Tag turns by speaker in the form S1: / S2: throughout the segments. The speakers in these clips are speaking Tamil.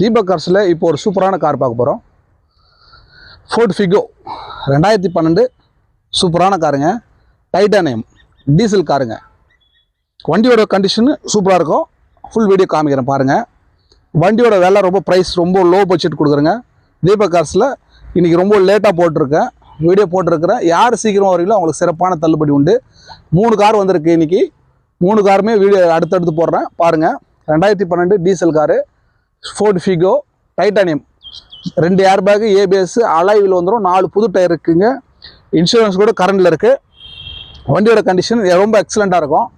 S1: தீபக் கார்ஸில் இப்போ ஒரு சூப்பரான கார் பார்க்க போகிறோம் ஃபோர்ட் ஃபிகோ ரெண்டாயிரத்தி பன்னெண்டு. சூப்பரான காருங்க டைட்டானியம் டீசல் காருங்க வண்டியோட கண்டிஷனு சூப்பராக இருக்கும். ஃபுல் வீடியோ காமிக்கிறேன் பாருங்கள் வண்டியோட விலை ரொம்ப ப்ரைஸ் ரொம்ப லோ பட்ஜெட் கொடுக்குறேங்க. தீபக் கார்ஸில் இன்றைக்கி ரொம்ப லேட்டாக போட்டிருக்கேன். வீடியோ போட்டிருக்கிறேன். யார் சீக்கிரம் வரீங்களோ அவங்களுக்கு சிறப்பான தள்ளுபடி உண்டு. மூணு கார் வந்திருக்கு இன்றைக்கி மூணு காருமே வீடியோ அடுத்தடுத்து போடுறேன். பாருங்கள் ரெண்டாயிரத்தி பன்னெண்டு diesel car Ford Figo titanium ரெண்டு ஏர் பேக்கு ஏபிஎஸ் அலைவில் வந்துடும் நாலு புது டயர் இருக்குங்க. இன்சூரன்ஸ் கூட கரண்டில் இருக்குது வண்டியோட கண்டிஷன் ரொம்ப எக்ஸலண்ட்டாக இருக்கும்.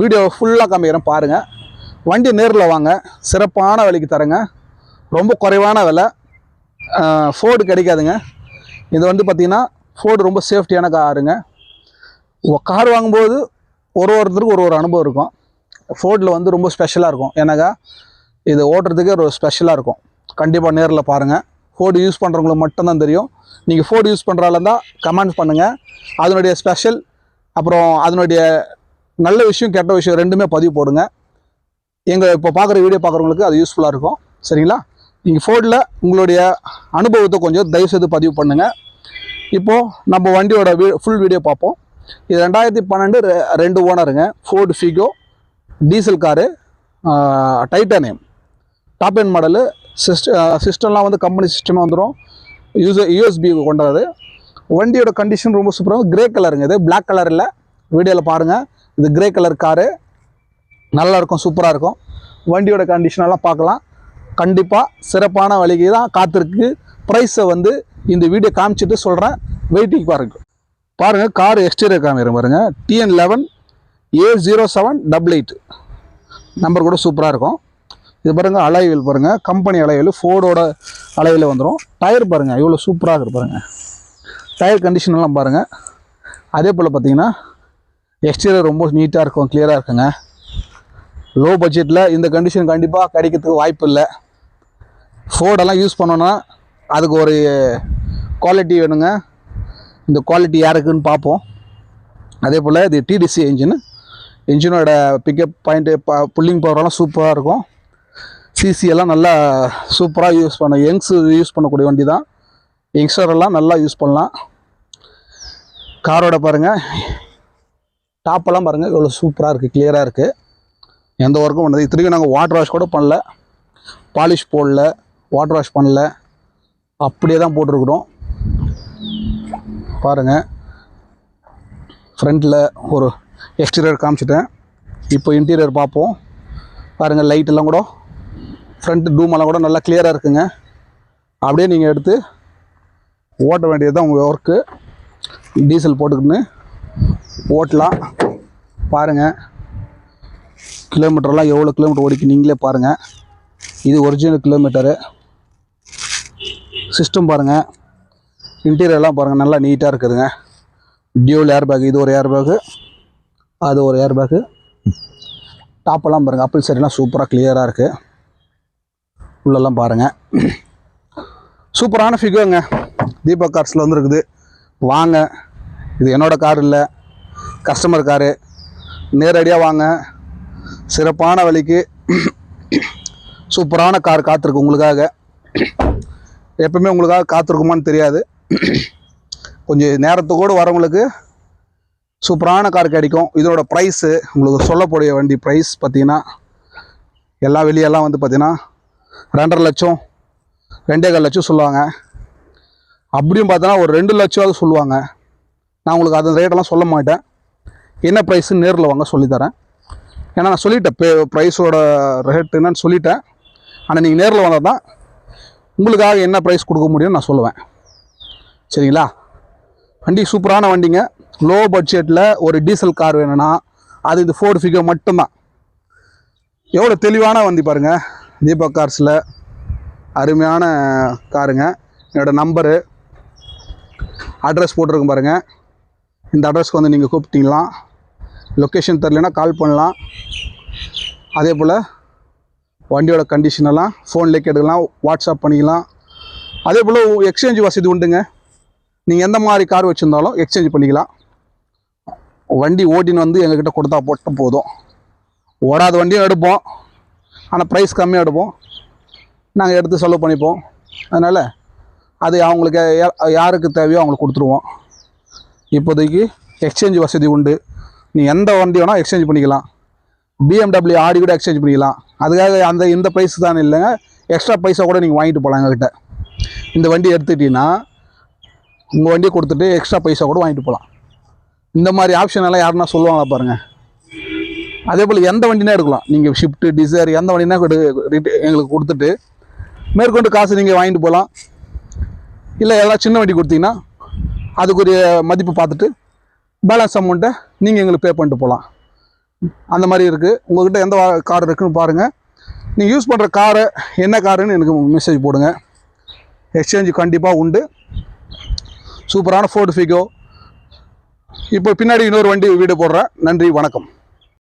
S1: வீடியோ ஃபுல்லாக காமிக்கிறேன் பாருங்கள் வண்டி நேரில் வாங்க. சிறப்பான விலைக்கு தரேங்க. ரொம்ப குறைவான விலை. ஃபோர்டு கிடைக்காதுங்க. இது வந்து பார்த்திங்கன்னா ஃபோர்டு ரொம்ப சேஃப்டியான காருங்க. கார் வாங்கும்போது ஒரு ஒருத்தருக்கு ஒரு ஒரு அனுபவம் இருக்கும். ஃபோர்டில் வந்து ரொம்ப ஸ்பெஷலாக இருக்கும். ஏன்னாக்கா இது ஓட்டுறதுக்கே ஒரு ஸ்பெஷலாக இருக்கும். கண்டிப்பாக நேரில் பாருங்கள் ஃபோர்டு யூஸ் பண்ணுறவங்களுக்கு மட்டும்தான் தெரியும். நீங்கள் ஃபோர்டு யூஸ் பண்ணுறால இருந்தால் கமெண்ட் பண்ணுங்கள் அதனுடைய ஸ்பெஷல் அப்புறம் அதனுடைய நல்ல விஷயம் கெட்ட விஷயம் ரெண்டுமே பதிவு போடுங்க. எங்கள் இப்போ பார்க்குற வீடியோ பார்க்குறவங்களுக்கு அது யூஸ்ஃபுல்லாக இருக்கும். சரிங்களா? நீங்கள் ஃபோர்டில் உங்களுடைய அனுபவத்தை கொஞ்சம் தயவுசெய்து பதிவு பண்ணுங்கள் இப்போது நம்ம வண்டியோட வீ ஃபுல் வீடியோ பார்ப்போம். இது ரெண்டாயிரத்தி பன்னெண்டு ரெ- ரெண்டு ஓனருங்க Ford Figo diesel car titanium top end model சிஸ்ட சிஸ்டம்லாம் வந்து கம்பெனி சிஸ்டமாக வந்துடும் யூஸ் யூஎஸ்பி கொண்டது வண்டியோட கண்டிஷன் ரொம்ப சூப்பராக கிரே கலருங்க இது. பிளாக் கலர் இல்லை. வீடியோவில் பாருங்கள் இது கிரே கலர் காரு நல்லா இருக்கும் சூப்பராக இருக்கும். வண்டியோட கண்டிஷனெல்லாம் பார்க்கலாம். கண்டிப்பாக சிறப்பான வழிக்கு தான் காத்திருக்கு. ப்ரைஸை வந்து இந்த வீடியோ காமிச்சிட்டு சொல்கிறேன் வெயிட்டிங் பாருங்க. பாருங்கள் கார் எக்ஸ்டீரியர் காமிக்கிறேன் பாருங்கள் TN eleven A zero seven double eight number கூட சூப்பராக இருக்கும். இது பாருங்கள் அலைவில் பாருங்கள் கம்பெனி அலைவில் ஃபோர்டோட அலைவில் வந்துடும் டயர் பாருங்கள் இவ்வளோ சூப்பராக இருக்கு பாருங்கள் டயர் கண்டிஷன்லாம் பாருங்கள் அதே போல் பார்த்தீங்கன்னா எக்ஸ்டீரியர் ரொம்ப நீட்டாக இருக்கும் கிளியராக இருக்குங்க. லோ பட்ஜெட்டில் இந்த கண்டிஷன் கண்டிப்பாக கிடைக்கிறதுக்கு வாய்ப்பு இல்லை. ஃபோர்டெல்லாம் யூஸ் பண்ணோன்னா அதுக்கு ஒரு குவாலிட்டி வேணுங்க. இந்த குவாலிட்டி யாருக்குன்னு பார்ப்போம் அதே போல் இது டிடிசி இன்ஜின் இன்ஜினோட பிக்கப் பாயிண்ட்டு புல்லிங் பவரெல்லாம் சூப்பராக இருக்கும். சிசி எல்லாம் நல்லா சூப்பராக யூஸ் பண்ண யங்ஸ் யூஸ் பண்ணக்கூடிய வண்டி தான் யங்ஸ்டர் எல்லாம் நல்லா யூஸ் பண்ணலாம். காரோட பாருங்கள் டாப்பெல்லாம் பாருங்கள் இவ்வளோ சூப்பராக இருக்குது கிளியராக இருக்குது எந்த ஒர்க்கும் பண்ணது. இத்தனைக்கும் நாங்கள் வாட்டர் வாஷ் கூட பண்ணல. பாலிஷ் போடல வாட்டர் வாஷ் பண்ணல. அப்படியே தான் போட்டிருக்குறோம். பாருங்கள் ஃப்ரண்ட்டில் ஒரு எக்ஸ்டீரியர் காமிச்சிட்டேன். இப்போ இன்டீரியர் பார்ப்போம். பாருங்கள் லைட்டெல்லாம் கூட ஃப்ரண்ட் டூமெல்லாம் கூட நல்லா கிளியராக இருக்குங்க. அப்படியே நீங்கள் எடுத்து ஓட்ட வேண்டியது தான் உங்கள் ஒர்க்கு டீசல் போட்டுக்கின்னு ஓட்டலாம். பாருங்கள் கிலோமீட்டர்லாம் எவ்வளோ கிலோமீட்டர் ஓடிக்கு? நீங்களே பாருங்கள் இது ஒரிஜினல் கிலோமீட்டரு சிஸ்டம் பாருங்கள் இன்டீரியர்லாம் பாருங்கள் நல்லா நீட்டாக இருக்குதுங்க. டியூல் ஏர் பேக் இது ஒரு ஏர் பேக்கு அது ஒரு ஏர் பேக்கு டாப்பெல்லாம் பாருங்கள் அப்பிள் சைடெலாம் சூப்பராக கிளியராக இருக்குது உள்ளெல்லாம் பாருங்கள் சூப்பரான ஃபிகோங்க தீபக் கார்ஸில் வந்துருக்குது. வாங்க. இது என்னோடய கார் இல்லை. கஸ்டமர் காரு நேரடியாக வாங்க. சிறப்பான வழிக்கு. சூப்பரான கார் காத்திருக்கு உங்களுக்காக. எப்பவுமே உங்களுக்காக காத்திருக்குமான்னு தெரியாது. கொஞ்சம் நேரத்துக்கூட வரவங்களுக்கு சூப்பரான கார் கிடைக்கும். இதோட ப்ரைஸு உங்களுக்கு சொல்லக்கூடிய வண்டி ப்ரைஸ் பார்த்தீங்கன்னா எல்லா வெளியெல்லாம் வந்து பார்த்திங்கன்னா ரெண்டரை லட்சம் ரெண்டே கால் லட்சம் சொல்லுவாங்க. அப்படியும் பார்த்தோன்னா ஒரு ரெண்டு லட்சமாவது சொல்லுவாங்க. நான் உங்களுக்கு அந்த ரேட்டெல்லாம் சொல்ல மாட்டேன். என்ன ப்ரைஸுன்னு நேரில் வாங்க சொல்லித்தரேன் ஏன்னா நான் சொல்லிட்டேன் பே ப்ரைஸோட ரேட் என்னன்னு சொல்லிட்டேன். ஆனால் நீங்கள் நேரில் வந்தால் தான் உங்களுக்காக என்ன ப்ரைஸ் கொடுக்க முடியும்னு நான் சொல்லுவேன். சரிங்களா? வண்டி சூப்பரான வண்டிங்க. லோ பட்ஜெட்டில் ஒரு டீசல் கார் வேணும்னா அது இது ஃபோர் ஃபிகர் மட்டும்தான். எவ்வளோ தெளிவான வண்டி பாருங்கள் தீபக் கார்ஸில் அருமையான காருங்க. என்னோடய நம்பரு அட்ரஸ் போட்டிருக்கும் பாருங்கள் இந்த அட்ரஸ்க்கு வந்து நீங்கள் கூப்பிட்டீங்களாம் லொக்கேஷன் தெரிலனா கால் பண்ணலாம். அதே போல் வண்டியோட கண்டிஷனெல்லாம் ஃபோன்லேயே கேட்டுக்கலாம் வாட்ஸ்அப் பண்ணிக்கலாம். அதே போல் எக்ஸ்சேஞ்ச் வசதி உண்டுங்க. நீங்கள் எந்த மாதிரி கார் வச்சுருந்தாலும் எக்ஸ்சேஞ்ச் பண்ணிக்கலாம். வண்டி ஓட்டின்னு வந்து எங்ககிட்ட கொடுத்தா போட்டு போதும். ஓடாத வண்டியும் எடுப்போம். ஆனால் ப்ரைஸ் கம்மியாக எடுப்போம் நாங்கள் எடுத்து செலவு பண்ணிப்போம். அதனால் அது அவங்களுக்கு யா- யாருக்கு தேவையோ அவங்களுக்கு கொடுத்துருவோம். இப்போதைக்கு எக்ஸ்சேஞ்ச் வசதி உண்டு. நீ எந்த வண்டி வேணால் எக்ஸ்சேஞ்ச் பண்ணிக்கலாம். பிஎம்டபிள்யூ ஆடி கூட எக்ஸ்சேஞ்ச் பண்ணிக்கலாம். அதுக்காக அந்த இந்த ப்ரைஸ் தான் இல்லைங்க. எக்ஸ்ட்ரா பைசா கூட நீங்கள் வாங்கிட்டு போகலாம் எங்ககிட்ட. இந்த வண்டி எடுத்துக்கிட்டீங்கன்னா உங்கள் வண்டியை கொடுத்துட்டு எக்ஸ்ட்ரா பைசா கூட வாங்கிட்டு போகலாம். இந்த மாதிரி ஆப்ஷன் எல்லாம் யாருன்னா சொல்லுவாங்களா பாருங்கள் அதே போல் எந்த வண்டினா எடுக்கலாம். நீங்கள் ஷிஃப்ட்டு டிசைர் எந்த வண்டினா எங்களுக்கு கொடுத்துட்டு மேற்கொண்டு காசு நீங்கள் வாங்கிட்டு போகலாம் இல்லை எதாவது சின்ன வண்டி கொடுத்தீங்கன்னா அதுக்குரிய மதிப்பு பார்த்துட்டு பேலன்ஸ் அமௌண்ட்டை நீங்கள் எங்களுக்கு பே பண்ணிட்டு போகலாம் அந்த மாதிரி இருக்குது உங்கள்கிட்ட எந்த கார் இருக்குன்னு பாருங்கள் நீங்கள் யூஸ் பண்ணுற காரை என்ன காருன்னு எனக்கு மெசேஜ் போடுங்க. எக்ஸ்சேஞ்ச் கண்டிப்பாக உண்டு. சூப்பரான ஃபோர்டு ஃபிகோ இப்போ பின்னாடி இன்னொரு வண்டி வீடு போடுறேன். நன்றி வணக்கம்.